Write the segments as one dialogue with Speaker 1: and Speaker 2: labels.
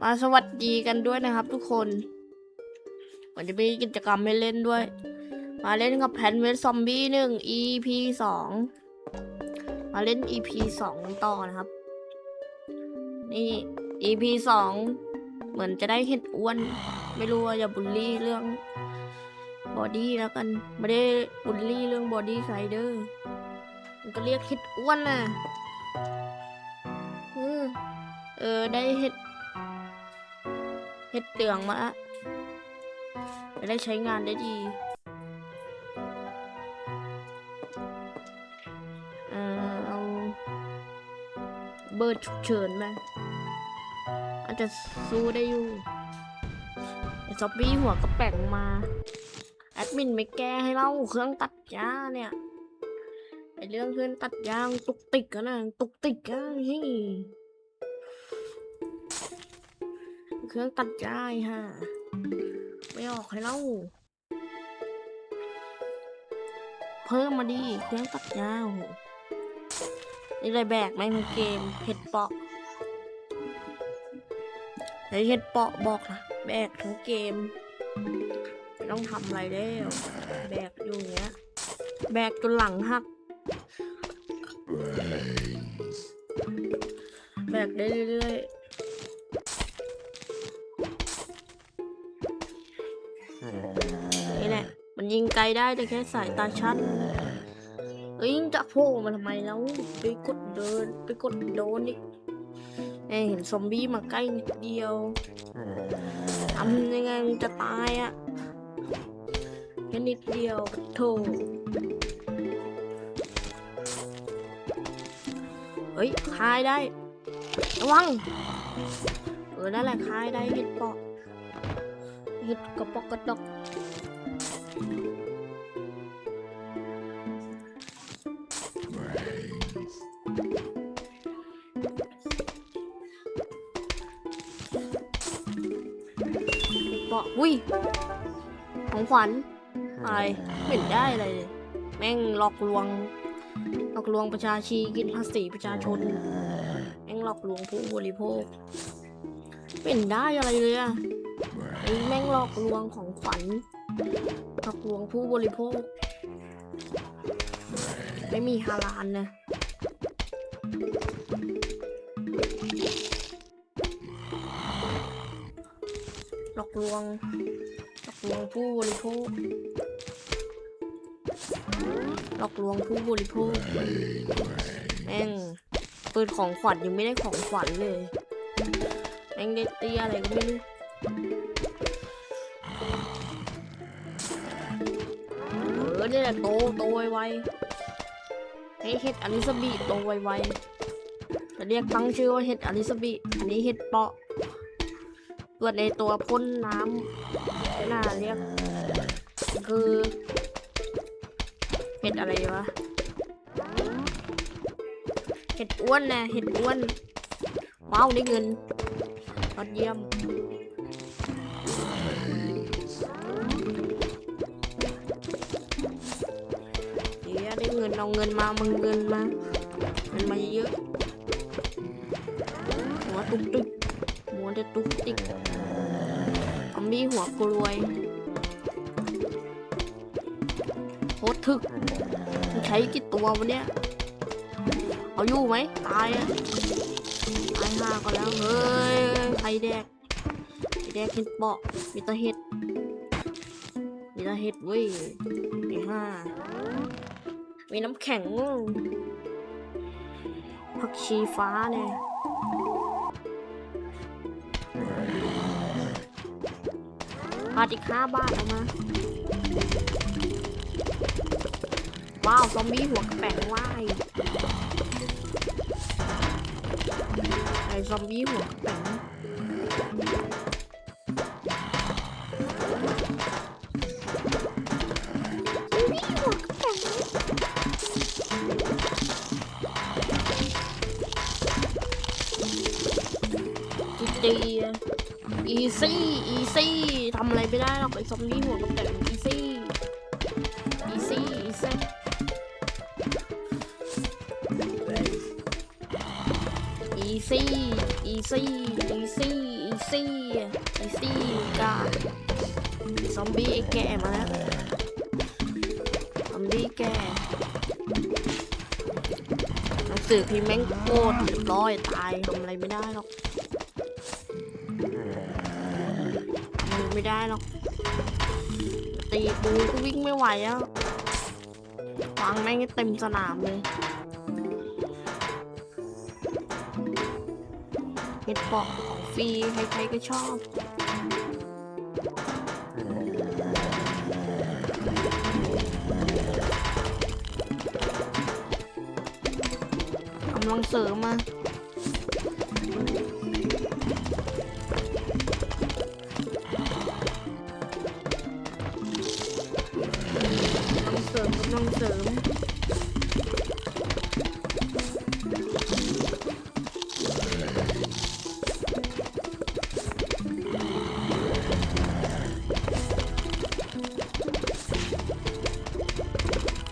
Speaker 1: มาสวัสดีกันด้วยนะครับ ทุกคนวันจะมีกิจกรรมให้เล่นด้วย มาเล่นกับแพนเวสซอมบี้หนึ่ง EP สองมาเล่น EP สองต่อนะครับ นี่ EP สองเหมือนจะได้เห็ดอ้วน ไม่รู้ว่าอย่าบูลลี่เรื่องบอดี้แล้วกัน ไม่ได้บูลลี่เรื่องบอดี้ไซเดอร์มันก็เรียกเห็ดอ้วนน่ะเออได้เห็ด เห็ดเหลืองมาละจะได้ใช้งานได้ดีเออเอาเบิร์ดฉุกเฉินมาอาจจะสู้ได้อยู่ไอ้ซอมบี้หัวกระแป่งมา แอดมินไม่แก้ให้เล่าเครื่องตัดหญ้าเนี่ยไอเรื่องเครื่องตัดหญ้าตุกติกอะนะตุกติกอะเฮ้ เครื่องตัดหญ้าฮะไม่ออกให้เล่าเพิ่มมาดิเครื่องตัดหญ้าอ้โหนี่เลยแบกไหมมันเกมเห็ดเปาะไอเห็ดเปาะบอกนะแบกทั้งเกมไม่ต้องทำอะไรแล้วแบกอยู่เงี้ย แบกจนหลังหักแบกได้เรื่อยๆ ไกลได้แต่แค่สายตาชัดเอ้ยจะโผล่มาทำไมแล้วไปกดเดินไปกดโดนอีกแม่เห็นซอมบี้มาใกล้นิดเดียวทำยังไงมันจะตายอะ่ะแค่นิดเดียวโถเฮ้ยคายได้ ระวัง เออนั่นแหละคายได้เห็ดปาะเห็ดกระปอกกระดอก อุ้ย ของขวัญอะไรเห็นได้อะไรเลย แม่งหลอกลวง หลอกลวงประชาชีกินภาษีประชาชน แม่งหลอกลวงผู้บริโภคเห็นได้อะไรเลยอะไอ้แม่งหลอกลวงของขวัญหลอกลวงผู้บริโภค ไม่มีฮาลาลนะ ลอกลวงหลอกลวงผู้บริโภคหลอกลวงผู้บริโภคแม่งปิดของขวัญยังไม่ได้ของขวัญเลยแม่งได้เตี้ยอะไรก็ไม่รู้เออเนี่ยแหละโตโตไวๆให้เห็ดอลิซาบิโตไวๆจะเรียกตั้งชื่อว่าเห็ดอลิซาบิอันนี้เห็ดเปาะ ส่วนในตัวพ่นน้ำน่าเรียก คือเห็ดอะไรวะ เห็ดอ้วนนะเห็ดอ้วนว้าวได้เงินยอดเยี่ยมเดี๋ยวได้เงินเอาเงินมามึงเงินมาเงินมาเยอะหัวตุ๊กติก วจะตุกติกอมบี้หัวกลวยโคตรถึกมันใช้กี่ตัววะเนี่ยเอาอยู่ไหมตายอะตายห้าก็แล้ว เฮ้ยไข่แดกไข่แดกเห็ดเปาะมีแตาเห็ดมีแตาเห็ดเว้ยไอ้ห้ามีน้ำแข็งผักชีฟ้าเนี่ย บาทอีกห้าบาทเอามา ว้าวซอมบี้หัวกระแปงว่ายไอซอมบี้หัวกระแปงซ อีซี่ อีซี่ทำอะไรไม่ได้หรอกไอ้ซอมบี้หัวกับแต่อีซี่ อีซี่ อีซี่อีซี่ อีซี่ อีซี่ อีซี่ อีซี่กาซอมบี้ไอ้แก่มาแล้ว ซอมบี้แก่หนังสือพิมพ์แม่งโคตรยบร้อยตายทำอะไรไม่ได้หรอก ไม่ได้หรอก ตีกูก็วิ่งไม่ไหวอะวางแม่งเต็มสนามเลยเห็ดปาะของฟรีใครๆก็ชอบกำลังเสริมมา ริมกำลังเสริม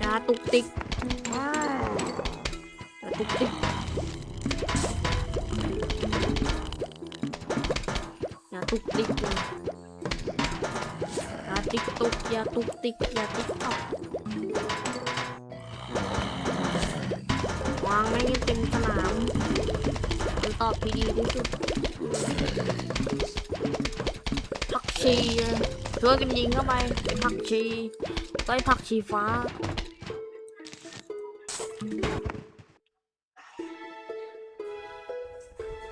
Speaker 1: ยาตุกติกว้าวยาตุกติกยาตุกติกเลยยาติ๊กตุก วางไม่ให้เต็มสนามคำตอบที่ดีที่สุดผักชีช่วยกันยิงเข้าไปผักชีต้อยผักชีฟ้า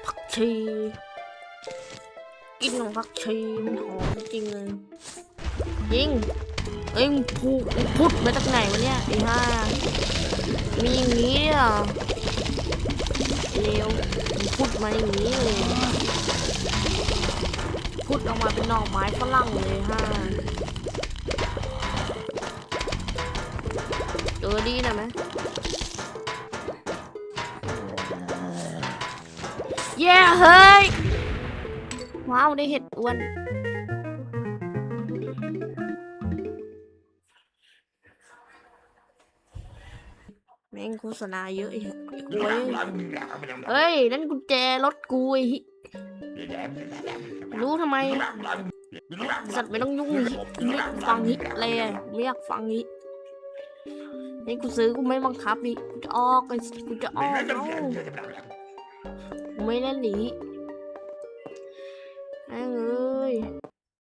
Speaker 1: ผักชีกินของผักชีมันหอมจริงเลยยิง อ้ยมึงพูดพูดมาจากไหนวะเนี่ยไอ้ห่ามีอย่างนี้เหรอเร็วพูดมาอย่างนี้เลยพูดออกมาเป็นหน่อไม้ฝรั่งเลยฮ่าเจอดีนะไหมเย้เฮ้ยว้าวได้เห็ดอ้วน ม่งโฆษณาเยอะไอ้ไอ้กล้วยเฮ้ย นั่นกุญแจรถกูไอ้หิรู้ทำไม สัตว์ไม่ต้องยุ่งหิไม่อยากฟังฮิอะไรอะไม่อยากฟังฮินี่กูซื้อกูไม่บังคับฮิกูจะออกไอ้กูจะออกเอ้ากูไม่เล่นหนี